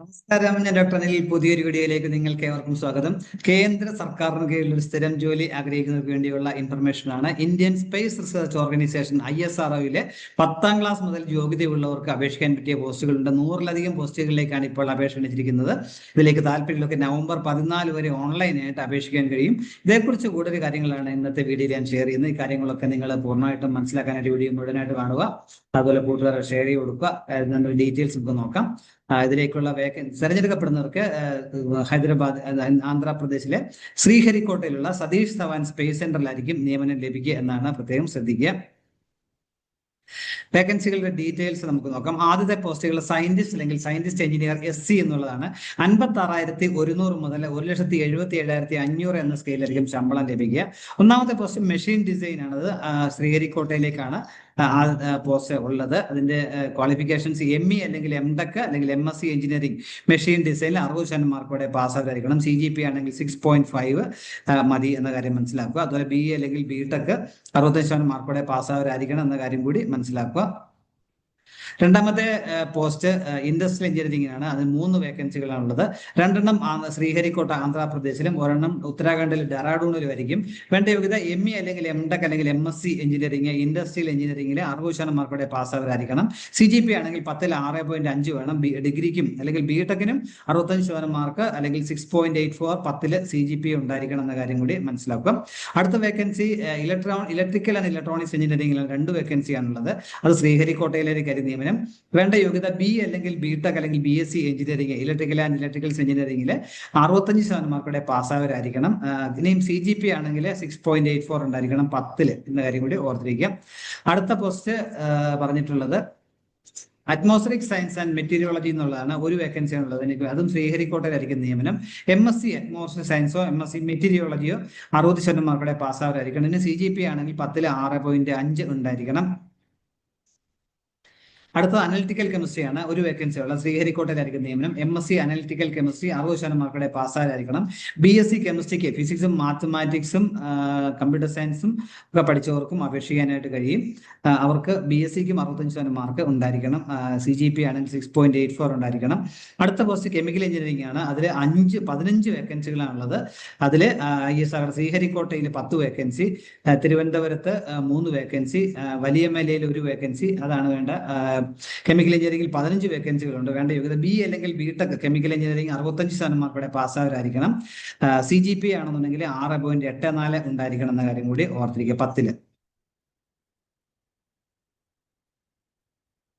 നമസ്കാരം. ഞാൻ ഡോക്ടർ അനിൽ പുതിയൊരു വീഡിയോയിലേക്ക് നിങ്ങൾക്ക് ഏവർക്കും സ്വാഗതം. കേന്ദ്ര സർക്കാരിന് കീഴിൽ ഒരു സ്ഥിരം ജോലി ആഗ്രഹിക്കുന്നവർക്ക് വേണ്ടിയുള്ള ഇൻഫർമേഷൻ ആണ് Indian space research organisation I S R പത്താം ക്ലാസ് മുതൽ യോഗ്യതയുള്ളവർക്ക് അപേക്ഷിക്കാൻ പറ്റിയ പോസ്റ്റുകളുണ്ട്. നൂറിലധികം പോസ്റ്റുകളിലേക്കാണ് ഇപ്പോൾ അപേക്ഷ ക്ഷണിച്ചിരിക്കുന്നത്. ഇതിലേക്ക് താല്പര്യമുള്ളവർക്ക് നവംബർ പതിനാല് വരെ ഓൺലൈനായിട്ട് അപേക്ഷിക്കാൻ കഴിയും. ഇതേക്കുറിച്ച് കൂടുതൽ കാര്യങ്ങളാണ് ഇന്നത്തെ വീഡിയോയിൽ ഞാൻ ഷെയർ ചെയ്യുന്നത്. ഈ കാര്യങ്ങളൊക്കെ നിങ്ങൾ പൂർണമായിട്ടും മനസ്സിലാക്കാനായിട്ട് വീഡിയോ മുഴുവനായിട്ട് കാണുക. അതുപോലെ കൂട്ടുകാരെ ഷെയർ ചെയ്ത് കൊടുക്കുക. ഡീറ്റെയിൽസ് നമുക്ക് നോക്കാം. ഇതിലേക്കുള്ള തെരഞ്ഞെടുക്കപ്പെടുന്നവർക്ക് ഹൈദരാബാദ് ആന്ധ്രാപ്രദേശിലെ ശ്രീഹരിക്കോട്ടയിലുള്ള സതീഷ് ധവാൻ സ്പേസ് സെന്ററിലായിരിക്കും നിയമനം ലഭിക്കുക എന്നാണ് പ്രത്യേകം ശ്രദ്ധിക്കുക. വേക്കൻസികളുടെ ഡീറ്റെയിൽസ് നമുക്ക് നോക്കാം. ആദ്യത്തെ പോസ്റ്റുകൾ സയന്റിസ്റ്റ് അല്ലെങ്കിൽ സയന്റിസ്റ്റ് എഞ്ചിനീയർ എസ് സി എന്നുള്ളതാണ്. അൻപത്തി ആറായിരത്തി ഒരുന്നൂറ് മുതൽ ഒരു ലക്ഷത്തി എഴുപത്തി ഏഴായിരത്തി അഞ്ഞൂറ് എന്ന സ്കെയിലായിരിക്കും ശമ്പളം ലഭിക്കുക. ഒന്നാമത്തെ പോസ്റ്റ് മെഷീൻ ഡിസൈൻ ആണത് ആ, ശ്രീഹരിക്കോട്ടയിലേക്കാണ് ആ, പോസ്റ്റ് ഉള്ളത്. അതിന്റെ ക്വാളിഫിക്കേഷൻസ് എം ഇ അല്ലെങ്കിൽ എം ടെക് അല്ലെങ്കിൽ M S C engineering machine ഡിസൈനിൽ അറുപത് ശതമാനം മാർക്കോടെ പാസ്സാകായിരിക്കണം സി ജി പി ആണെങ്കിൽ സിക്സ് പോയിന്റ് ഫൈവ് മതി എന്ന കാര്യം മനസ്സിലാക്കുക. അതുപോലെ ബി എ അല്ലെങ്കിൽ ബി ടെക് അറുപത്തഞ്ച് ശതമാനം മാർക്കോടെ പാസ്സാവരായിരിക്കണം എന്ന കാര്യം കൂടി മനസ്സിലാക്കുക. 결과 രണ്ടാമത്തെ പോസ്റ്റ് ഇൻഡസ്ട്രിയൽ എഞ്ചിനീയറിംഗിനാണ്. അതിന് മൂന്ന് വേക്കൻസികളാണ് ഉള്ളത് രണ്ടെണ്ണം ശ്രീഹരിക്കോട്ട ആന്ധ്രാപ്രദേശിലും ഒരെണ്ണം ഉത്തരാഖണ്ഡിൽ ഡെറാഡൂണിലും ആയിരിക്കും. വേണ്ട യോഗ്യത എം ഇ അല്ലെങ്കിൽ എം ടെക് അല്ലെങ്കിൽ M S C engineering industrial എഞ്ചിനീയറിംഗിൽ അറുപത് ശതമാനം മാർക്കോടെ പാസ്സാവരായിരിക്കണം സി ജി പി ആണെങ്കിൽ പത്തിൽ ആറ് പോയിന്റ് അഞ്ച് വേണം. ബി ഡിഗ്രിക്കും അല്ലെങ്കിൽ ബി ടെക്കിനും അറുപത്തഞ്ച് ശതമാനം മാർക്ക് അല്ലെങ്കിൽ സിക്സ് പോയിന്റ് എയ്റ്റ് ഫോർ പത്തിൽ സി ജി പി ഉണ്ടായിരിക്കണം എന്ന കാര്യം കൂടി മനസ്സിലാക്കുക. അടുത്ത vacancy electro electrical and electronics എഞ്ചിനീയറിംഗിലാണ് രണ്ട് വേക്കൻസിയാണുള്ളത്. അത് ശ്രീഹരിക്കോട്ടയിലേക്ക് നിയമനം വേണ്ട യോഗ്യത ബി അല്ലെങ്കിൽ ബി ടെക് അല്ലെങ്കിൽ B S C engineering electrical and electricals എഞ്ചിനീയറിംഗിൽ അറുപത്തഞ്ച് ശതമാനം മാർക്കോടെ പാസ്സാവരായിരിക്കണം ഇനിയും സി ജി പി ആണെങ്കിൽ സിക്സ് പോയിന്റ് എയ്റ്റ് ഫോർ ഉണ്ടായിരിക്കണം പത്തിൽ എന്ന കാര്യം കൂടി ഓർത്തിരിക്കുക. അടുത്ത പോസ്റ്റ് പറഞ്ഞിട്ടുള്ളത് അറ്റ്മോസ്ഫിക് സയൻസ് ആൻഡ് മെറ്റീരിയോളജി എന്നുള്ളതാണ്. ഒരു വേക്കൻസി ഉള്ളത്. എനിക്ക് അതും ശ്രീഹരിക്കോട്ടയിലായിരിക്കും നിയമനം. എം എസ് സി അറ്റ്മോസ്ഫിയർ സയൻസോ എം എസ് സി മെറ്റീരിയോളജിയോ അറുപത് ശതമാനം മാർക്കോടെ പാസ്സാവരായിരിക്കണം ഇനി സി ജി പി ആണെങ്കിൽ പത്തിൽ ആറ് പോയിന്റ് അഞ്ച് ഉണ്ടായിരിക്കണം. അടുത്ത അനലിറ്റിക്കൽ കെമിസ്ട്രി ആണ്. ഒരു വേക്കൻസി ഉള്ള ശ്രീഹരിക്കോട്ടയിലായിരിക്കും നിയമനം. M S C analytical chemistry അറുപത് ശതമാനം മാർക്കോടെ പാസ്സായിരിക്കണം ബി എസ് സി കെമിസ്ട്രിക്ക് ഫിസിക്സും മാത്തമാറ്റിക്സും കമ്പ്യൂട്ടർ സയൻസും ഒക്കെ പഠിച്ചവർക്കും അപേക്ഷിക്കാനായിട്ട് കഴിയും. അവർക്ക് ബി എസ് സിക്കും അറുപത്തഞ്ച് ശതമാനം മാർക്ക് ഉണ്ടായിരിക്കണം. സി ജി പി ആണെങ്കിൽ സിക്സ് പോയിന്റ് എയ്റ്റ് ഫോർ ഉണ്ടായിരിക്കണം. അടുത്ത പോസ്റ്റ് കെമിക്കൽ എഞ്ചിനീയറിംഗ് ആണ്. അതിൽ അഞ്ച് പതിനഞ്ച് വേക്കൻസികളാണുള്ളത് അതിൽ ശ്രീഹരിക്കോട്ടയിൽ പത്ത് വേക്കൻസി തിരുവനന്തപുരത്ത് മൂന്ന് വേക്കൻസി വലിയമലയിൽ ഒരു വേക്കൻസി അതാണ് വേണ്ട കെമിക്കൽ എഞ്ചിനീയറിംഗിൽ പതിനഞ്ച് വേക്കൻസികളുണ്ട് വേണ്ട യോഗ്യത ബി അല്ലെങ്കിൽ ബി ടെക് കെമിക്കൽ എഞ്ചിനീയറിംഗ് അറുപത്തഞ്ച് ശതമാനം മാർക്കോടെ പാസ്സാവരായിരിക്കണം സി ജി പി ആണെന്നുണ്ടെങ്കിൽ ആറ് പോയിന്റ് എട്ട് നാല് ഉണ്ടായിരിക്കണം എന്ന കാര്യം കൂടി ഓർത്തിരിക്കുക പത്തിൽ.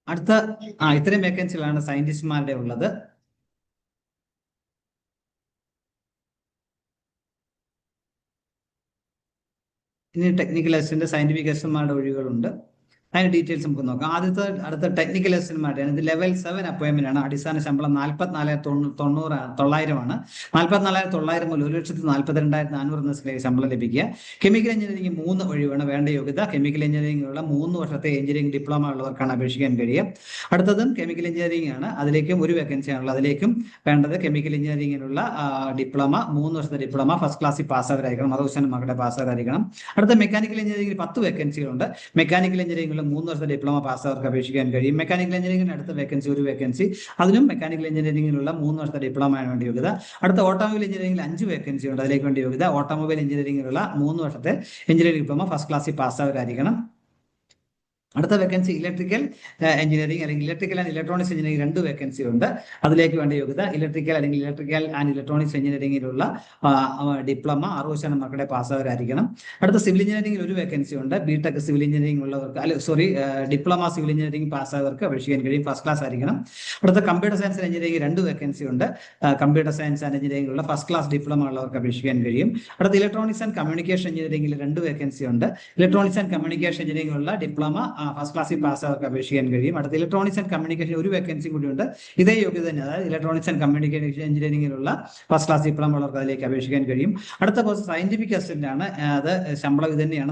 അടുത്ത ആ ഇത്രയും വേക്കൻസികളാണ് സയന്റിസ്റ്റുമാരുടെ ഉള്ളത്. ഇനി ടെക്നിക്കൽ അസിസ്റ്റന്റ് സയന്റിഫിക് അസിസ്റ്റന്മാരുടെ ഒഴിവുകളുണ്ട്. അതിന്റെ ഡീറ്റെയിൽസ് നമുക്ക് നോക്കാം. ആദ്യത്തെ അടുത്ത ടെക്നിക്കൽ അസിസ്റ്റന്റുമാരുടെ ഇത് ലെവൽ സെവൻ അപ്പോയിന്റ്മെന്റ് ആണ്. അടിസ്ഥാന ശമ്പളം നാൽപ്പത്തിനാല് തൊണ്ണൂറ് തൊള്ളായിരമാണ്. നാൽപ്പത്തിനാലായിരത്തി തൊള്ളായിരം മുതൽ ഒരു ലക്ഷത്തി നാൽപ്പത്തിരണ്ടായിരത്തി നാനൂറ് എന്ന ശമ്പളം ലഭിക്കുക. കെമിക്കൽ എഞ്ചിനീയറിംഗ് മൂന്ന് ഒഴിവാണ് വേണ്ട യോഗ്യത. കെമിക്കൽ എഞ്ചിനീയറിംഗിലുള്ള മൂന്ന് വർഷത്തെ എഞ്ചിനീയറിംഗ് ഡിപ്ലോമ ഉള്ളവർക്കാണ് അപേക്ഷിക്കാൻ കഴിയുക. അടുത്തതും കെമിക്കൽ എഞ്ചിനീയറിംഗ് ആണ്. അതിലേക്കും ഒരു വേക്കൻസി ആണുള്ളത് അതിലേക്കും വേണ്ടത് കെമിക്കൽ എഞ്ചിനീയറിംഗിനുള്ള ഡിപ്ലോമ മൂന്ന് വർഷത്തെ ഡിപ്ലോമ ഫസ്റ്റ് ക്ലാസ്സിൽ പാസ്സാവരായിരിക്കണം അറുപത് ശതമാനം മക്കളുടെ പാസ്സാവരായിരിക്കണം അടുത്ത മെക്കാനിക്കൽ എഞ്ചിനീയറിംഗിൽ പത്ത് വേക്കൻസികളുണ്ട് മെക്കാനിക്കൽ എഞ്ചിനീയറിംഗിൽ മൂന്ന് വർഷത്തെ ഡിപ്ലോമ പാസ്സാവർക്ക് അപേക്ഷിക്കാൻ കഴിയും. മെക്കാനിക്കൽ എഞ്ചിനീയറിംഗിന് അടുത്ത വേക്കൻസി ഒരു വേക്കൻസി അതിനും മെക്കാനിക്കൽ എഞ്ചിനീയറിംഗിലുള്ള മൂന്ന് വർഷത്തെ ഡിപ്ലോമ ആണ് വേണ്ടി യോഗ്യത അടുത്ത ഓട്ടോമൊബൈൽ എഞ്ചിനീയറിംഗിൽ അഞ്ച് വേക്കൻസി ഉണ്ട്. അതിലേക്ക് വേണ്ടി യോഗ്യത ഓട്ടോമൊബൈൽ എഞ്ചിനീയറിംഗിലുള്ള മൂന്ന് വർഷത്തെ എഞ്ചിനീയറിംഗ് ഡിപ്ലോമ ഫസ്റ്റ് ക്ലാസ്സിൽ പാസ്സാവരായിരിക്കണം അടുത്ത വേക്കൻസി ഇലക്ട്രിക്കൽ എഞ്ചിനീയറിംഗ് അല്ലെങ്കിൽ ഇലക്ട്രിക്കൽ ആൻഡ് ഇലക്ട്രോണിക്സ് എഞ്ചിനീയറിംഗ് രണ്ട് വേക്കൻസി ഉണ്ട്. അതിലേക്ക് വേണ്ട യോഗ്യത ഇലക്ട്രിക്കൽ അല്ലെങ്കിൽ ഇലക്ട്രിക്കൽ ആൻഡ് ഇലക്ട്രോണിക്സ് എഞ്ചിനീയറിംഗിലുള്ള ഡിപ്ലോമ അറുപത് ശതമാനം മക്കളുടെ പാസ്സാവരായിരിക്കണം അടുത്ത സിവിൽ എഞ്ചിനീയറിംഗിൽ ഒരു വേക്കൻസി ഉണ്ട്. ബി ടെക് സിവിൽ എഞ്ചിനീയറിംഗ് ഉള്ളവർക്ക് അല്ല സോറി ഡിപ്ലോമ സിവിൽ എഞ്ചിനീയറിംഗ് പാസ്സായവർക്ക് അപേക്ഷിക്കാൻ കഴിയും. ഫസ്റ്റ് ക്ലാസ് ആയിരിക്കണം. അടുത്ത കമ്പ്യൂട്ടർ സയൻസ് എഞ്ചിനീയറിംഗ് രണ്ട് വേക്കൻസി ഉണ്ട്. കമ്പ്യൂട്ടർ സയൻസ് ആൻഡ് എഞ്ചിനീയറിംഗ് ഉള്ള ഫസ്റ്റ് ക്ലാസ് ഡിപ്ലോമ ഉള്ളവർക്ക് അപേക്ഷിക്കാൻ കഴിയും. അടുത്ത ഇലക്ട്രോണിക്സ് ആൻഡ് കമ്മ്യൂണിക്കേഷൻ എഞ്ചിനീയറിംഗിൽ രണ്ട് വേക്കൻസി ഉണ്ട്. ഇലക്ട്രോണിക്സ് ആൻഡ് കമ്മ്യൂണിക്കേഷൻ എഞ്ചിനീയറിംഗ് ഉള്ള ഡിപ്ലോമ ഫസ്റ്റ് ക്ലാസ്സിൽ പാസ്സാവർക്ക് അപേക്ഷിക്കാൻ കഴിയും. അടുത്ത ഇലക്ട്രോണിക്സ് ആൻഡ് കമ്മ്യൂണിക്കേഷൻ ഒരു വേക്കൻസി കൂടിയുണ്ട് ഇതേ യോഗ്യത തന്നെ അതായത് ഇലക്ട്രോണിക്സ് ആൻഡ് കമ്മ്യൂണിക്കേഷൻ എഞ്ചിനീയറിംഗിലുള്ള ഫസ്റ്റ് ക്ലാസ് ഡിപ്ലോമ ഉള്ളവർക്ക് അതിലേക്ക് അപേക്ഷിക്കാൻ കഴിയും. അടുത്ത കോഴ്സ് സയന്റിഫിക് അസിസ്റ്റന്റ് ആണ്. അത് ശമ്പളം ഇത് തന്നെയാണ്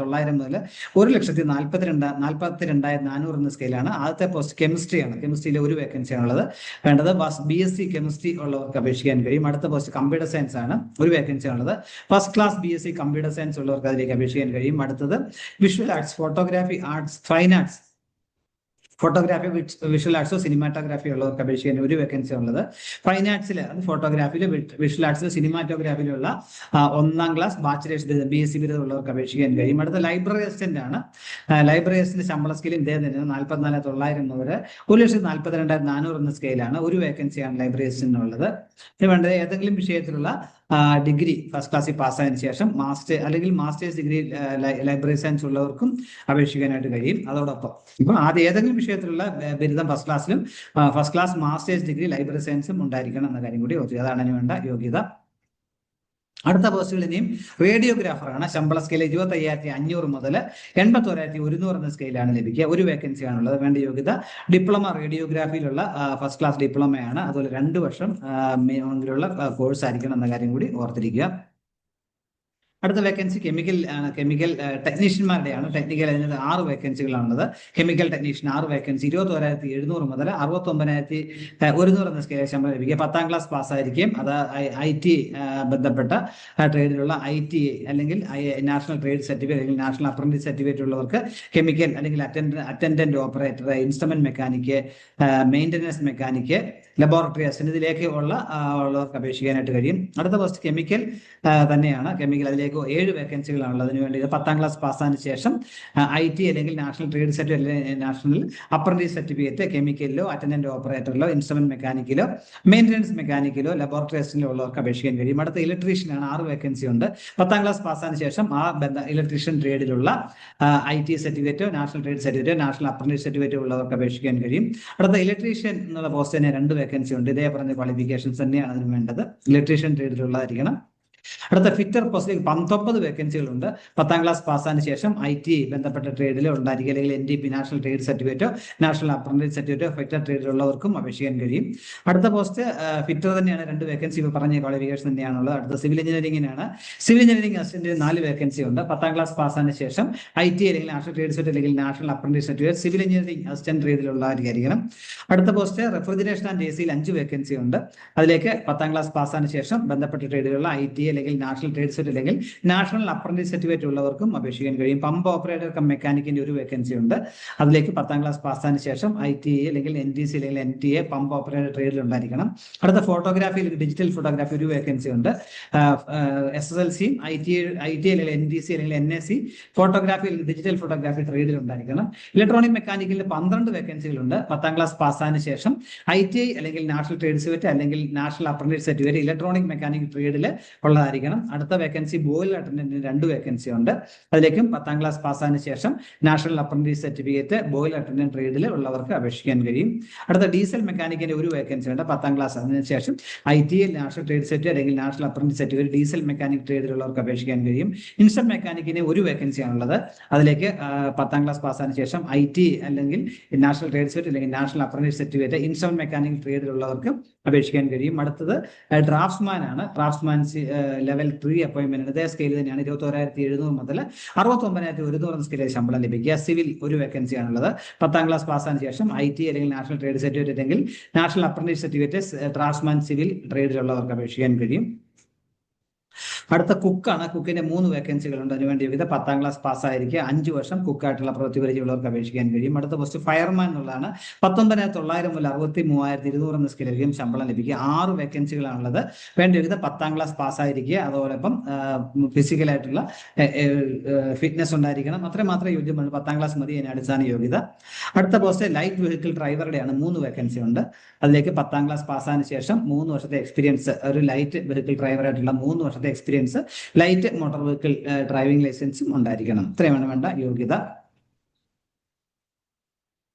തൊള്ളായിരം മുതൽ ഒരു ലക്ഷത്തി നാൽപ്പത്തിരണ്ട് നാൽപ്പത്തി രണ്ടായിരത്തി നാനൂറ് എന്ന സ്കെയിലാണ് ആദ്യത്തെ പോസ്റ്റ് കെമിസ്ട്രി ആണ്. കെമിസ്ട്രിയിലെ ഒരു വേക്കൻസി ആണുള്ളത് വേണ്ടത് ബി എസ് സി കെമിസ്ട്രി ഉള്ളവർക്ക് അപേക്ഷിക്കാൻ കഴിയും. അടുത്ത പോസ്റ്റ് കമ്പ്യൂട്ടർ സയൻസ് ആണ്. ഒരു വേക്കൻസി ആണുള്ളത് first class B S C computer science ഉള്ളവർക്ക് അതിലേക്ക് അപേക്ഷിക്കാൻ കഴിയും. അടുത്തത് visual arts photography arts fine arts photography visual ആർട്സോ cinematography ഉള്ളവർക്ക് അപേക്ഷിക്കാൻ ഒരു വേക്കൻസി ഉള്ളത്. ഫൈൻ ആർട്സിൽ അത് ഫോട്ടോഗ്രാഫിയിൽ വിഷ്വൽ ആർട്സ് സിനിമാറ്റോഗ്രാഫിയിലുള്ള ഒന്നാം ക്ലാസ് ബാച്ചിലേഴ്സ് ബിരുദം ബി എസ് സി ബിരുദം ഉള്ളവർക്ക് അപേക്ഷിക്കാൻ കഴിയും. അടുത്ത ലൈബ്രറി അസിസ്റ്റന്റ് ആണ്. ലൈബ്രറി അസിസ്റ്റന്റ് ശമ്പള സ്കെയിൽ ഇതേ തന്നെ നാൽപ്പത്തിനാല് തൊള്ളായിരം മുതൽ ഒരു ലക്ഷത്തി നാൽപ്പത്തിരണ്ടായിരത്തി നാനൂറ് എന്ന സ്കെയിലാണ് ഒരു വേക്കൻസിയാണ് ലൈബ്രറി അസിസ്റ്റന്റ് ഉള്ളത്. വേണ്ടത് ഏതെങ്കിലും വിഷയത്തിലുള്ള ഡിഗ്രി ഫസ്റ്റ് ക്ലാസ്സിൽ പാസ്സായതിനു ശേഷം മാസ്റ്റേ അല്ലെങ്കിൽ മാസ്റ്റേഴ്സ് ഡിഗ്രി ലൈബ്രറി സയൻസ് ഉള്ളവർക്കും അപേക്ഷിക്കാനായിട്ട് കഴിയും. അതോടൊപ്പം ഇപ്പൊ ആദ്യം ഏതെങ്കിലും വിഷയത്തിലുള്ള ബിരുദം ഫസ്റ്റ് ക്ലാസ്സിലും first class master's degree library സയൻസും ഉണ്ടായിരിക്കണം എന്ന കാര്യം കൂടി ഓർക്കുക അതാണ് അതിന് വേണ്ട യോഗ്യത. അടുത്ത പോസ്റ്റുകൾ ഇനിയും റേഡിയോഗ്രാഫറാണ് ശമ്പള സ്കെയിൽ ഇരുപത്തി അയ്യായിരത്തി അഞ്ഞൂറ് മുതൽ എൺപത്തി ഒരായിരത്തി ഒരുന്നൂറ് എന്ന സ്കെയിലാണ് ലഭിക്കുക. ഒരു വേക്കൻസി ആണുള്ളത് വേണ്ട യോഗ്യത. ഡിപ്ലോമ റേഡിയോഗ്രാഫിയിലുള്ള ഫസ്റ്റ് ക്ലാസ് ഡിപ്ലോമയാണ്. അതുപോലെ രണ്ട് വർഷം ഉള്ള കോഴ്സ് ആയിരിക്കണം എന്ന കാര്യം കൂടി ഓർത്തിരിക്കുക. അടുത്ത വേക്കൻസി കെമിക്കൽ കെമിക്കൽ ടെക്നീഷ്യന്മാരുടെയാണ് ടെക്നിക്കൽ അതിനകത്ത് ആറ് വേക്കൻസികളാണുള്ളത് കെമിക്കൽ ടെക്നീഷ്യൻ ആറ് വേക്കൻസി ഇരുപത്തോരായിരത്തി എഴുന്നൂറ് മുതൽ അറുപത്തൊമ്പതിനായിരത്തി ഒരുന്നൂറ് എന്ന സ്കെയിൽ ശമ്പളം ലഭിക്കുക. പത്താം ക്ലാസ് പാസ്സായിരിക്കും അത് ഐ ടി ബന്ധപ്പെട്ട ട്രേഡിലുള്ള ഐ ടി അല്ലെങ്കിൽ നാഷണൽ ട്രേഡ് സർട്ടിഫിക്കറ്റ് അല്ലെങ്കിൽ നാഷണൽ അപ്രന്റീസ് സർട്ടിഫിക്കറ്റ് ഉള്ളവർക്ക് കെമിക്കൽ അല്ലെങ്കിൽ attendant attendant operator instrument mechanic maintenance mechanic laboratory assistant ഇതിലേക്ക് ഉള്ള ഉള്ളവർക്ക് അപേക്ഷിക്കാനായിട്ട് കഴിയും. അടുത്ത പോസ്റ്റ് കെമിക്കൽ തന്നെയാണ്. കെമിക്കൽ അതിലേക്ക് ഏഴ് വേക്കൻസികളാണുള്ളത് അതിന് വേണ്ടി പത്താം ക്ലാസ് പാസ്സായതിനു ശേഷം ഐ ടി അല്ലെങ്കിൽ നാഷണൽ ട്രേഡ് സർട്ടിഫിക്കറ്റ് അല്ലെങ്കിൽ നാഷണൽ അപ്രന്റീസ് സർട്ടിഫിക്കറ്റ് കെമിക്കലിലോ അറ്റൻഡന്റ് ഓപ്പറേറ്ററിലോ ഇൻസ്ട്രുമെന്റ് മെക്കാനിക്കിലോ മെയിന്റനൻസ് മെക്കാനിക്കിലോ ലബോറട്ടറി അസിസ്റ്റിലോ ഉള്ളവർക്ക് അപേക്ഷിക്കാൻ കഴിയും. അടുത്ത ഇലക്ട്രീഷ്യനാണ് ആറ് വേക്കൻസി ഉണ്ട്. പത്താം ക്ലാസ് പാസ്സായതിനു ശേഷം ആ ബന്ധ ഇലക്ട്രീഷ്യൻ ട്രേഡിലുള്ള ഐ ടി സർട്ടിഫിക്കറ്റോ നാഷണൽ ട്രേഡ് സർട്ടിഫിക്കറ്റോ നാഷണൽ അപ്രന്റീസ് സർട്ടിഫിക്കറ്റോ ഉള്ളവർക്ക് അപേക്ഷിക്കാൻ കഴിയും. അടുത്ത ഇലക്ട്രീഷ്യൻ എന്നുള്ള പോസ്റ്റ് തന്നെ രണ്ട് വേക്കൻസി ഉണ്ട്. ഇതേ പറഞ്ഞ ക്വാളിഫിക്കേഷൻസ് തന്നെയാണ് അതിന് വേണ്ടത്. ഇലക്ട്രീഷ്യൻ ട്രേഡിലുള്ളതായിരിക്കണം അടുത്ത ഫിറ്റർ പോസ്റ്റിൽ പത്തൊമ്പത് വേക്കൻസികളുണ്ട് പത്താം ക്ലാസ് പാസ്സായതിനു ശേഷം ഐ ടി ബന്ധപ്പെട്ട ട്രേഡിൽ ഉണ്ടായിരിക്കും. അല്ലെങ്കിൽ N D P national trade സർട്ടിഫിക്കറ്റോ national apprentice സർട്ടിഫിക്കറ്റോ ഫിറ്റർ ട്രേഡിലുള്ളവർക്കും അപേക്ഷിക്കാൻ കഴിയും. അടുത്ത പോസ്റ്റ് ഫിറ്റർ തന്നെയാണ് രണ്ട് വേക്കൻസി ഇപ്പോൾ പറഞ്ഞ ക്വാളിഫിക്കേഷൻ തന്നെയാണുള്ളത്. അടുത്ത സിവിൽ എഞ്ചിനീയറിംഗിനാണ് സിവിൽ എഞ്ചിനീയറിംഗ് അസിസ്റ്റന്റ് നാല് വേക്കൻസി ഉണ്ട്. പത്താം ക്ലാസ് പാസ്സായതിനു ശേഷം ഐ ടി അല്ലെങ്കിൽ നാഷണൽ ട്രേഡ് സർട്ടിഫിക്കറ്റ് അല്ലെങ്കിൽ national apprentice certificate civil engineering assistant ട്രേഡിലുള്ളവരായിരിക്കണം അടുത്ത പോസ്റ്റ് റെഫ്രിജറേഷൻ ആൻഡ് എ സിയിൽ അഞ്ച് വേക്കൻസി ഉണ്ട്. അതിലേക്ക് പത്താം ക്ലാസ് പാസ്സായതിനു ശേഷം ബന്ധപ്പെട്ട ട്രേഡിലുള്ള ഐ ടി അല്ലെങ്കിൽ നാഷണൽ ട്രേഡ് സെറ്റ് അല്ലെങ്കിൽ നാഷണൽ അപ്രന്റീസ് സർട്ടിഫിക്കറ്റ് ഉള്ളവർക്കും അപേക്ഷിക്കാൻ കഴിയും. പമ്പ് ഓപ്പറേറ്റർ കം മെക്കാനിക്കിന്റെ ഒരു വേക്കൻസി ഉണ്ട്. അതിലേക്ക് പത്താം ക്ലാസ് പാസ്സായതിനു ശേഷം ഐ ടി അല്ലെങ്കിൽ എൻ ടി സി അല്ലെങ്കിൽ N T A pump operator ട്രേഡിൽ ഉണ്ടായിരിക്കണം. അടുത്ത ഫോട്ടോഗ്രാഫിയിൽ ഡിജിറ്റൽ ഫോട്ടോഗ്രാഫി ഒരു വേക്കൻസി ഉണ്ട്. എസ് എസ് എൽ സിയും ഐ ടി ഐ ടി അല്ലെങ്കിൽ എൻ ഡി സി അല്ലെങ്കിൽ N S C photography digital photography ട്രേഡിൽ ഉണ്ടായിരിക്കണം. ഇലക്ട്രോണിക് മെക്കാനിക്കിൽ പന്ത്രണ്ട് വേക്കൻസികളുണ്ട് പത്താം ക്ലാസ് പാസ്സായതിനു ശേഷം ഐ ടി ഐ അല്ലെങ്കിൽ നാഷണൽ ട്രേഡ് സർട്ടിഫിക്കറ്റ് അല്ലെങ്കിൽ national apprentice certificate electronic mechanic ട്രേഡിൽ ഉള്ളതായിരിക്കണം അടുത്ത വേക്കൻസി ബോയിൽ അറ്റൻഡന്റിന് രണ്ട് വേക്കൻസി ഉണ്ട്. അതിലേക്കും പത്താം ക്ലാസ് പാസ്സായതിനു ശേഷം national apprentice certificate boil attendant ട്രേഡിൽ ഉള്ളവർക്ക് അപേക്ഷിക്കാൻ കഴിയും. അടുത്ത ഡീസൽ മെക്കാനിക്കിന്റെ ഒരു വേക്കൻസി ഉണ്ട് പത്താം ക്ലാസ് അതിനുശേഷം I T L national trade set അല്ലെങ്കിൽ national apprentice certificate diesel mechanic ട്രേഡിലുള്ളവർക്ക് അപേക്ഷിക്കാൻ കഴിയും. ഇൻസ്റ്റൽ മെക്കാനിക്കിന് ഒരു വേക്കൻസിയാണുള്ളത് അതിലേക്ക് ആ, പത്താം ക്ലാസ് പാസ്സായതിനു ശേഷം ഐ ടി അല്ലെങ്കിൽ നാഷണൽ ട്രേഡ് സെറ്റ് അല്ലെങ്കിൽ national apprentice certificate install mechanic ട്രേഡിലുള്ളവർക്ക് അപേക്ഷിക്കാൻ കഴിയും. അടുത്തത് ഡ്രാഫ്റ്റ്സ്മാൻ ആണ് ഡ്രാഫ്റ്റ്സ്മാൻ ലെവൽ ത്രീ അപ്പോയിന്റ്മെന്റ് ഇതേ സ്കെയിൽ തന്നെയാണ്. ഇരുപത്തി ഒരായിരത്തി എഴുന്നൂറ് മുതൽ അറുപത്തി ഒമ്പതിനായിരത്തി ഒരുന്നൂറ് സ്കെയിലിൽ ശമ്പളം ലഭിക്കുക. സിവിൽ ഒരു വേക്കൻസി ആണുള്ളത് പത്താം ക്ലാസ് പാസ്സായതിനു ശേഷം ഐ ടി അല്ലെങ്കിൽ നാഷണൽ ട്രേഡ് സർട്ടിഫിക്കറ്റ് അല്ലെങ്കിൽ national apprentice certificate draftsman civil ട്രേഡിലുള്ളവർക്ക് അപേക്ഷിക്കാൻ കഴിയും. അടുത്ത കുക്കാണ്. കുക്കിന്റെ മൂന്ന് വേക്കൻസികളുണ്ട് അതിനുവേണ്ടി വിവിധ പത്താം ക്ലാസ് പാസ്സായിരിക്കുക അഞ്ച് വർഷം കുക്കായിട്ടുള്ള പ്രവൃത്തി പരിചയമുള്ളവർക്ക് അപേക്ഷിക്കാൻ കഴിയും. അടുത്ത പോസ്റ്റ് ഫയർമാൻ എന്നുള്ളതാണ് പത്തൊമ്പതിനായിരത്തി തൊള്ളായിരം മുതൽ അറുപത്തി മൂവായിരത്തി ഇരുന്നൂറ് എന്ന സ്കിലും ശമ്പളം ലഭിക്കുക. ആറ് വേക്കൻസികളാണുള്ളത് വേണ്ട വിവിധ പത്താം ക്ലാസ് പാസ്സായിരിക്കുക അതോടൊപ്പം ഫിസിക്കലായിട്ടുള്ള ഫിറ്റ്നസ് ഉണ്ടായിരിക്കണം. അത്രയും മാത്രമേ യോഗ്യമുള്ളൂ. പത്താം ക്ലാസ് മതി. അതിന് അടിസ്ഥാന യോഗ്യത. അടുത്ത പോസ്റ്റ് ലൈറ്റ് വെഹിക്കിൾ ഡ്രൈവറുടെയാണ് മൂന്ന് വേക്കൻസി ഉണ്ട്. അതിലേക്ക് പത്താം ക്ലാസ് പാസ്സായതിനു ശേഷം മൂന്ന് വർഷത്തെ എക്സ്പീരിയൻസ് ഒരു ലൈറ്റ് വെഹിക്കിൾ ഡ്രൈവറായിട്ടുള്ള മൂന്ന് വർഷത്തെ experience light motor vehicle driving ലൈസൻസും ഉണ്ടായിരിക്കണം. ഇത്രയുമാണ് വേണ്ട യോഗ്യത.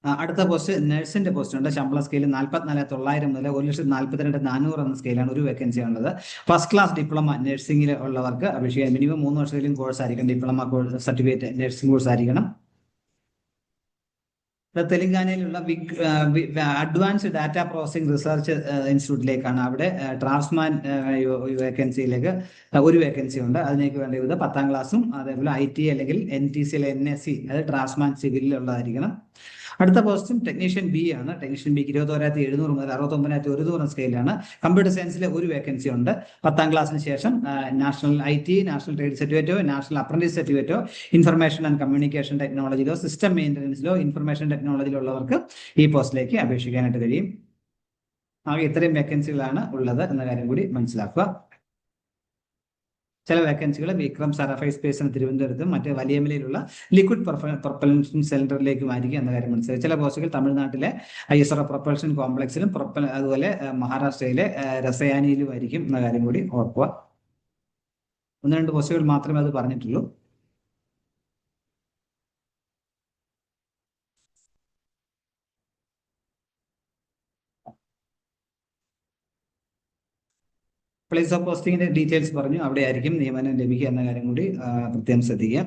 അടുത്ത പോസ്റ്റ് നഴ്സിന്റെ പോസ്റ്റ് ഉണ്ട്. ശമ്പള സ്കെയിൽ നാൽപ്പത്തിനാല് തൊള്ളായിരം മുതൽ ഒരു ലക്ഷത്തി നാൽപ്പത്തിരണ്ട് നാനൂറ് എന്ന സ്കെയിലാണ് ഒരു വേക്കൻസി ഉള്ളത്. ഫസ്റ്റ് ക്ലാസ് ഡിപ്ലോമ നഴ്സിംഗിൽ ഉള്ളവർക്ക് അപേക്ഷിക്കാൻ മിനിമം മൂന്ന് വർഷത്തിലും കോഴ്സ് ആയിരിക്കണം. Diploma course certificate nursing course ആയിരിക്കണം. തെലങ്കാനയിലുള്ള big advanced data processing research ഇൻസ്റ്റിറ്റ്യൂട്ടിലേക്കാണ് അവിടെ ട്രാൻസ്മാൻ വേക്കൻസിയിലേക്ക് ഒരു വേക്കൻസി ഉണ്ട് അതിലേക്ക് വേണ്ട വിധ പത്താം ക്ലാസ്സും അതേപോലെ ഐ ടി അല്ലെങ്കിൽ N T C N S C അത് ട്രാൻസ്മാൻ സിവിലിൽ ഉള്ളതായിരിക്കണം അടുത്ത പോസ്റ്റും ടെക്നീഷ്യൻ ബി ആണ്. ടെക്നീഷ്യൻ ബിക്ക് ഇരുപത്തോരായിരത്തി എഴുന്നൂറ് മുതൽ അറുപത്തൊമ്പതിനായിരത്തി ഒരുന്നൂറ് സ്കെയിലാണ് കമ്പ്യൂട്ടർ സയൻസിലെ ഒരു വേക്കൻസി ഉണ്ട്. പത്താം ക്ലാസ്സിന് ശേഷം national I T national trade സർട്ടിഫിക്കറ്റോ national apprentice സർട്ടിഫിക്കറ്റോ ഇൻഫർമേഷൻ ആൻഡ് കമ്മ്യൂണിക്കേഷൻ ടെക്നോളജിയിലോ സിസ്റ്റം മെയിന്റനൻസിലോ ഇൻഫർമേഷൻ ടെക്നോളജിയിലോ ഉള്ളവർക്ക് ഈ പോസ്റ്റിലേക്ക് അപേക്ഷിക്കാനായിട്ട് കഴിയും. ആ ഇത്രയും വേക്കൻസികളാണ് ഉള്ളത് എന്ന കാര്യം കൂടി മനസ്സിലാക്കുക. ചില വേക്കൻസികൾ വിക്രം സാരാഫൈ സ്പേസിന് തിരുവനന്തപുരത്തും മറ്റ് വലിയമലയിലുള്ള ലിക്വിഡ് പ്രൊപ്പൽഷൻ സെന്ററിലേക്കുമായിരിക്കും എന്ന കാര്യം മനസ്സിലായി. ചില പോസ്റ്റുകൾ തമിഴ്നാട്ടിലെ ഐ എസ് ആർ പ്രൊപ്പൽഷൻ കോംപ്ലക്സിലും പ്രൊപ്പൽ അതുപോലെ മഹാരാഷ്ട്രയിലെ രസയാനിയിലും രസയാനിയിലുമായിരിക്കും എന്ന കാര്യം കൂടി ഓർക്കുക ഒന്ന് രണ്ട് പോസ്റ്റുകൾ മാത്രമേ അത് പറഞ്ഞിട്ടുള്ളൂ. പ്ലേസ് ഓഫ് പോസ്റ്റിംഗിന്റെ ഡീറ്റെയിൽസ് പറഞ്ഞു. അവിടെ ആയിരിക്കും നിയമനം ലഭിക്കുക എന്ന കാര്യം കൂടി പ്രത്യേകം ശ്രദ്ധിക്കുക.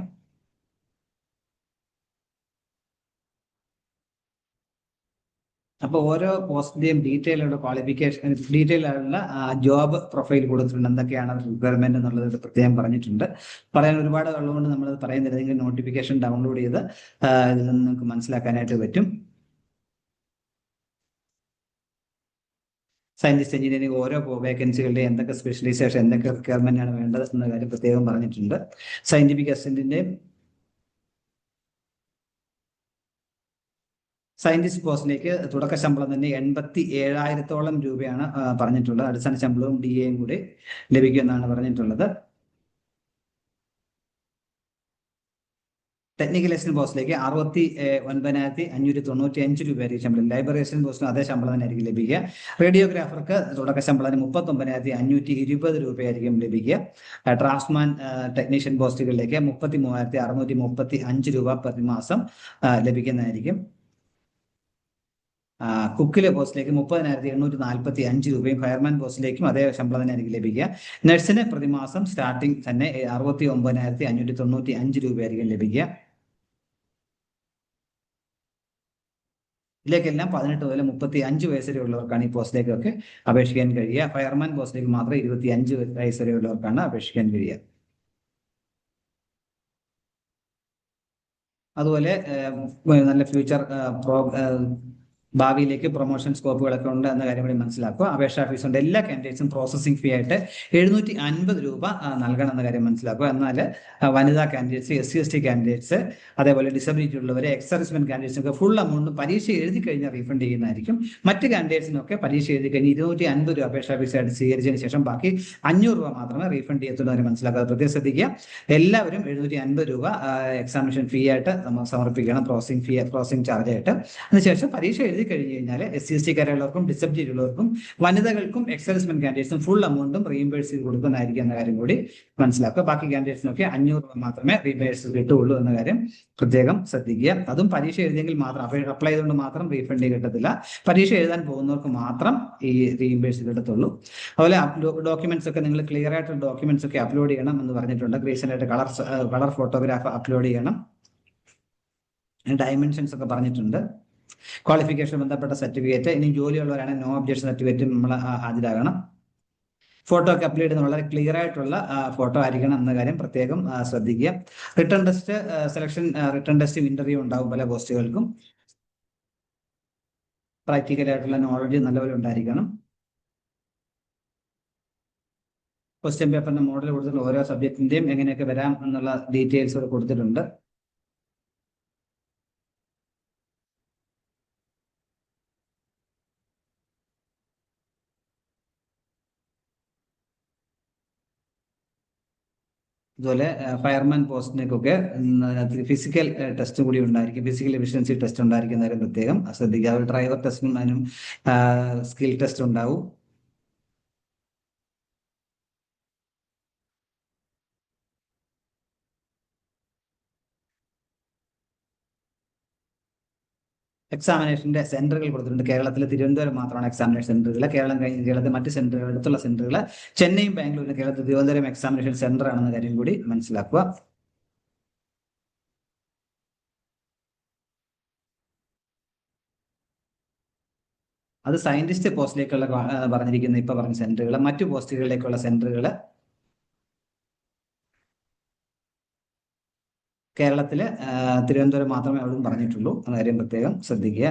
അപ്പൊ ഓരോ പോസ്റ്റിന്റെയും ഡീറ്റെയിൽ ആയിട്ട് ക്വാളിഫിക്കേഷൻ ഡീറ്റെയിൽ ആയിട്ടുള്ള ജോബ് പ്രൊഫൈൽ കൊടുത്തിട്ടുണ്ട്. എന്തൊക്കെയാണ് റിക്വയർമെന്റ് എന്നുള്ളത് പ്രത്യേകം പറഞ്ഞിട്ടുണ്ട്. പറയാൻ ഒരുപാട് ഉള്ളതുകൊണ്ട് നമ്മൾ പറയുന്നില്ല. നിങ്ങൾ നോട്ടിഫിക്കേഷൻ ഡൗൺലോഡ് ചെയ്ത് ഇതിൽ നിന്ന് നിങ്ങൾക്ക് മനസ്സിലാക്കാനായിട്ട് പറ്റും. സയന്റിസ്റ്റ് എഞ്ചിനീയറിംഗ് ഓരോ വേക്കൻസികളുടെ എന്തൊക്കെ സ്പെഷ്യലൈസേഷൻ എന്തൊക്കെ റിക്വയർമെന്റ് ആണ് വേണ്ടത് എന്ന കാര്യം പ്രത്യേകം പറഞ്ഞിട്ടുണ്ട്. സയന്റിഫിക് അസിസ്റ്റന്റിന്റെ സയന്റിസ്റ്റ് പോസ്റ്റിലേക്ക് തുടക്ക ശമ്പളം തന്നെ എൺപത്തി ഏഴായിരത്തോളം രൂപയാണ് പറഞ്ഞിട്ടുള്ളത്. അടിസ്ഥാന ശമ്പളവും ഡി എയും കൂടി ലഭിക്കുമെന്നാണ് പറഞ്ഞിട്ടുള്ളത്. ടെക്നിക്കൽ അസിസ്റ്റന്റ് പോസ്റ്റിലേക്ക് അറുപത്തി ഒൻപതിനായിരത്തി അഞ്ഞൂറ്റി തൊണ്ണൂറ്റി അഞ്ച് രൂപയായിരിക്കും ശമ്പളം. ലൈബ്രറി അസിസ്റ്റന്റ് പോസ്റ്റിനും അതേ ശമ്പളം തന്നെ ആയിരിക്കും ലഭിക്കുക. റേഡിയോഗ്രാഫർക്ക് തുടക്ക ശമ്പളത്തിന് മുപ്പത്തി ഒമ്പതിനായിരത്തി അഞ്ഞൂറ്റി ഇരുപത് രൂപയായിരിക്കും ലഭിക്കുക. ട്രാൻസ്മാൻ ടെക്നീഷ്യൻ പോസ്റ്റുകളിലേക്ക് മുപ്പത്തി മൂവായിരത്തി അറുന്നൂറ്റി മുപ്പത്തി അഞ്ച് രൂപ പ്രതിമാസം ലഭിക്കുന്നതായിരിക്കും. കുക്കിലെ പോസ്റ്റിലേക്ക് മുപ്പതിനായിരത്തി എണ്ണൂറ്റി നാൽപ്പത്തി അഞ്ച് രൂപയും ഫയർമാൻ പോസ്റ്റിലേക്കും അതേ ശമ്പളം തന്നെ ആയിരിക്കും ലഭിക്കുക. നഴ്സിന് പ്രതിമാസം സ്റ്റാർട്ടിംഗ് തന്നെ അറുപത്തി ഒമ്പതിനായിരത്തി അഞ്ഞൂറ്റി തൊണ്ണൂറ്റി അഞ്ച് രൂപയായിരിക്കും ലഭിക്കുക. ഇതിലേക്കെല്ലാം പതിനെട്ട് മുതൽ മുപ്പത്തി അഞ്ച് വയസ്സ് വരെ ഉള്ളവർക്കാണ് ഈ പോസ്റ്റിലേക്കൊക്കെ അപേക്ഷിക്കാൻ കഴിയുക. ഫയർമാൻ പോസ്റ്റിലേക്ക് മാത്രം ഇരുപത്തി അഞ്ച് വയസ്സ് വരെ ഉള്ളവർക്കാണ് അപേക്ഷിക്കാൻ കഴിയുക. അതുപോലെ നല്ല ഫ്യൂച്ചർ ഭാവിയിലേക്ക് പ്രൊമോഷൻ സ്കോപ്പുകളൊക്കെ ഉണ്ട് എന്ന കാര്യം കൂടി മനസ്സിലാക്കുക. അപേക്ഷാ ഫീസ് ഉണ്ട്. എല്ലാ കാൻഡിഡേറ്റ്സും പ്രോസസ്സിംഗ് ഫീ ആയിട്ട് എഴുന്നൂറ്റി അൻപത് രൂപ നൽകണം എന്ന കാര്യം മനസ്സിലാക്കുക. എന്നാൽ വനിതാ candidates S C S T candidates അതേപോലെ ഡിസബിലിറ്റി ഉള്ളവർ എക്സ് കാൻഡിഡേറ്റ്സ് കാൻഡിഡേറ്റ്സിനൊക്കെ ഫുൾ എമൗണ്ട് പരീക്ഷ എഴുതി കഴിഞ്ഞാൽ റീഫണ്ട് ചെയ്യുന്നതായിരിക്കും. മറ്റ് കാൻഡിഡേറ്റ്സിനൊക്കെ പരീക്ഷ എഴുതി കഴിഞ്ഞ് ഇരുന്നൂറ്റി അൻപത് രൂപ അപേക്ഷാ ഫീസ് ആയിട്ട് സ്വീകരിച്ചതിന് ശേഷം ബാക്കി അഞ്ഞൂറ് രൂപ മാത്രമേ റീഫണ്ട് ചെയ്യത്തുള്ളൂ മനസ്സിലാക്കുക പ്രത്യേകം ശ്രദ്ധിക്കുക. എല്ലാവരും എഴുന്നൂറ്റി അൻപത് രൂപ എക്സാമിനേഷൻ ഫീ ആയിട്ട് നമ്മൾ സമർപ്പിക്കണം പ്രോസസിംഗ് ഫീ പ്രോസസിംഗ് ചാർജ് ആയിട്ട്. അതിനുശേഷം പരീക്ഷ എഴുതി കഴിഞ്ഞ് കഴിഞ്ഞാൽ എസ് സി എസ് ടി കാരുള്ളവർക്കും ഡിസബിലിറ്റി ഉള്ളവർക്കും വനിതകൾക്കും എക്സൈസ്മെന്റ് കാൻഡിഡേറ്റ്സും ഫുൾ എമൗണ്ടും റീഇംബേഴ്സ് ചെയ്ത് കൊടുക്കുന്നതായിരിക്കും എന്ന കാര്യം കൂടി മനസ്സിലാക്കുക. ബാക്കി കാൻഡിഡേറ്റ്സിനൊക്കെ അഞ്ഞൂറ് രൂപ മാത്രമേ റീഇംബേഴ്സ് കിട്ടുകയുള്ളൂ എന്ന കാര്യം പ്രത്യേകം ശ്രദ്ധിക്കുക. അതും പരീക്ഷ എഴുതിയെങ്കിൽ മാത്രം അപ്ലൈ ചെയ്തുകൊണ്ട് മാത്രം റീഫണ്ട് കിട്ടത്തില്ല. പരീക്ഷ എഴുതാൻ പോകുന്നവർക്ക് മാത്രം ഈ റീഇംബേഴ്സ് കിട്ടത്തുള്ളൂ. അതുപോലെ ഡോക്യുമെന്റ്സ് ഒക്കെ നിങ്ങൾ ക്ലിയർ ആയിട്ടുള്ള ഡോക്യുമെന്റ്സ് ഒക്കെ അപ്ലോഡ് ചെയ്യണം എന്ന് പറഞ്ഞിട്ടുണ്ട്. Recent colour colour photograph upload ചെയ്യണം. ഡയമെൻഷൻസ് ഒക്കെ പറഞ്ഞിട്ടുണ്ട്. ക്വാളിഫിക്കേഷൻ ബന്ധപ്പെട്ട സർട്ടിഫിക്കറ്റ് ഇനി ജോലിയുള്ളവരാണ് നോ ഒബ്ജക്ഷൻ സർട്ടിഫിക്കറ്റ് നമ്മൾ ഹാജരാകണം. ഫോട്ടോ ഒക്കെ അപ്ലോഡ് ചെയ്യുന്നത് വളരെ ക്ലിയർ ആയിട്ടുള്ള ഫോട്ടോ ആയിരിക്കണം എന്ന കാര്യം പ്രത്യേകം ശ്രദ്ധിക്കുക. റിട്ടേൺ ടെസ്റ്റ് സെലക്ഷൻ റിട്ടേൺ ടെസ്റ്റും ഇന്റർവ്യൂ ഉണ്ടാവും പല പോസ്റ്റുകൾക്കും പ്രാക്ടിക്കൽ ആയിട്ടുള്ള നോളജ് നല്ലപോലെ ഉണ്ടായിരിക്കണം. ക്വസ്റ്റ്യൻ പേപ്പറിന്റെ മോഡൽ കൊടുത്തിട്ടുള്ള ഓരോ സബ്ജക്റ്റിന്റെയും എങ്ങനെയൊക്കെ വരാം എന്നുള്ള ഡീറ്റെയിൽസ് കൊടുത്തിട്ടുണ്ട്. അതുപോലെ ഫയർമാൻ പോസ്റ്റിനൊക്കെ ഫിസിക്കൽ ടെസ്റ്റും കൂടി ഉണ്ടായിരിക്കും. ഫിസിക്കൽ എഫിഷ്യൻസി ടെസ്റ്റ് ഉണ്ടായിരിക്കുന്ന കാര്യം പ്രത്യേകം ശ്രദ്ധിക്കുക. ഡ്രൈവർ ടെസ്റ്റും അതിനും സ്കിൽ ടെസ്റ്റ് ഉണ്ടാവും. എക്സാമിനേഷന്റെ സെന്ററുകൾ കൊടുത്തിട്ടുണ്ട്. കേരളത്തിലെ തിരുവനന്തപുരം മാത്രമാണ് എക്സാമിനേഷൻ സെന്ററുകൾ കേരളം കഴിഞ്ഞ് കേരളത്തിലെ മറ്റ് സെന്ററുകൾ അടുത്തുള്ള സെന്ററുകൾ ചെന്നൈയും ബാംഗ്ലൂരും കേരളത്തിൽ തിരുവനന്തപുരം എക്സാമിനേഷൻ സെന്റർ ആണെന്ന കാര്യം കൂടി മനസ്സിലാക്കുക. അത് സയന്റിസ്റ്റ് പോസ്റ്റിലേക്കുള്ള പറഞ്ഞിരിക്കുന്ന ഇപ്പൊ പറഞ്ഞ സെന്ററുകൾ മറ്റു പോസ്റ്റുകളിലേക്കുള്ള സെന്ററുകൾ കേരളത്തിൽ തിരുവനന്തപുരം മാത്രമേ അവിടും പറഞ്ഞിട്ടുള്ളൂ. എന്ന കാര്യം പ്രത്യേകം ശ്രദ്ധിക്കുക.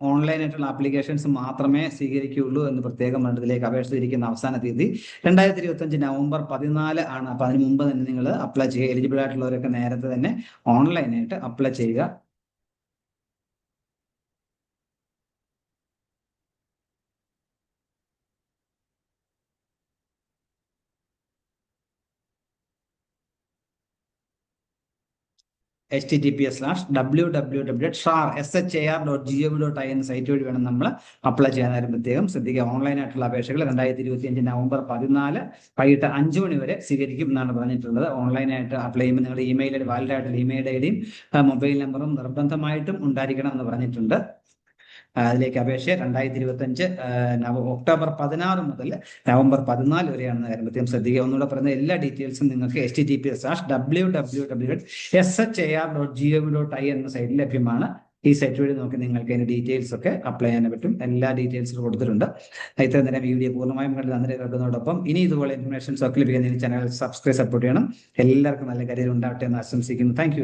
ഓൺലൈനായിട്ടുള്ള ആപ്ലിക്കേഷൻസ് മാത്രമേ സ്വീകരിക്കുകയുള്ളൂ എന്ന് പ്രത്യേകം മണ്ഡലത്തിലേക്ക് അപേക്ഷിച്ചിരിക്കുന്ന അവസാന തീയതി. രണ്ടായിരത്തി ഇരുപത്തി അഞ്ച് നവംബർ പതിനാല് ആണ്. അപ്പൊ അതിന് മുമ്പ് തന്നെ നിങ്ങൾ അപ്ലൈ ചെയ്യുക. എലിജിബിൾ ആയിട്ടുള്ളവരൊക്കെ നേരത്തെ തന്നെ ഓൺലൈനായിട്ട് അപ്ലൈ ചെയ്യുക. H T T P S slash W W W Shar S H A R dot G O V dot I എന്ന സൈറ്റ് വഴി വേണം നമ്മൾ അപ്ലൈ ചെയ്യാനായിട്ട്. പ്രത്യേകം ശ്രദ്ധിക്കുക. ഓൺലൈൻ ആയിട്ടുള്ള അപേക്ഷകൾ രണ്ടായിരത്തി ഇരുപത്തി അഞ്ച് നവംബർ പതിനാല് വൈകിട്ട് അഞ്ച് മണി വരെ സ്വീകരിക്കും എന്നാണ് പറഞ്ഞിട്ടുള്ളത്. ഓൺലൈനായിട്ട് അപ്ലൈ ചെയ്യുമ്പോൾ നിങ്ങളുടെ ഇമെയിൽ വാലിഡ് ആയിട്ടുള്ള ഇമെയിൽ ഐ ഡിയും മൊബൈൽ നമ്പറും നിർബന്ധമായിട്ടും ഉണ്ടായിരിക്കണം എന്ന് പറഞ്ഞിട്ടുണ്ട്. അതിലേക്ക് അപേക്ഷ രണ്ടായിരത്തി ഇരുപത്തി അഞ്ച് നവ ഒക്ടോബർ പതിനാറ് മുതൽ നവംബർ പതിനാല് വരെയാണ് കാര്യം. ശ്രദ്ധിക്കുക. ഒന്നുകൂടെ പറയുന്ന എല്ലാ ഡീറ്റെയിൽസും നിങ്ങൾക്ക് H T P S W W W S H A R dot G O V dot I എന്ന സൈറ്റിൽ ലഭ്യമാണ്. ഈ സൈറ്റ് വഴി നോക്കി നിങ്ങൾക്ക് അതിന്റെ ഡീറ്റെയിൽസ് ഒക്കെ അപ്ലൈ ചെയ്യാൻ പറ്റും. എല്ലാ ഡീറ്റെയിൽസും കൊടുത്തിട്ടുണ്ട്. ഇത്രയും നേരം വീഡിയോ പൂർണമായും കണ്ട് നന്ദി കേൾക്കുന്നതോടൊപ്പം ഇനി ഇതുപോലെ ഇൻഫർമേഷൻസ് ഒക്കെ ലഭിക്കുന്ന ചാനൽ സബ്സ്ക്രൈബ് സപ്പോർട്ട് ചെയ്യണം. എല്ലാവർക്കും നല്ല കരിയർ ഉണ്ടാവട്ടെ എന്ന് ആശംസിക്കുന്നു. താങ്ക്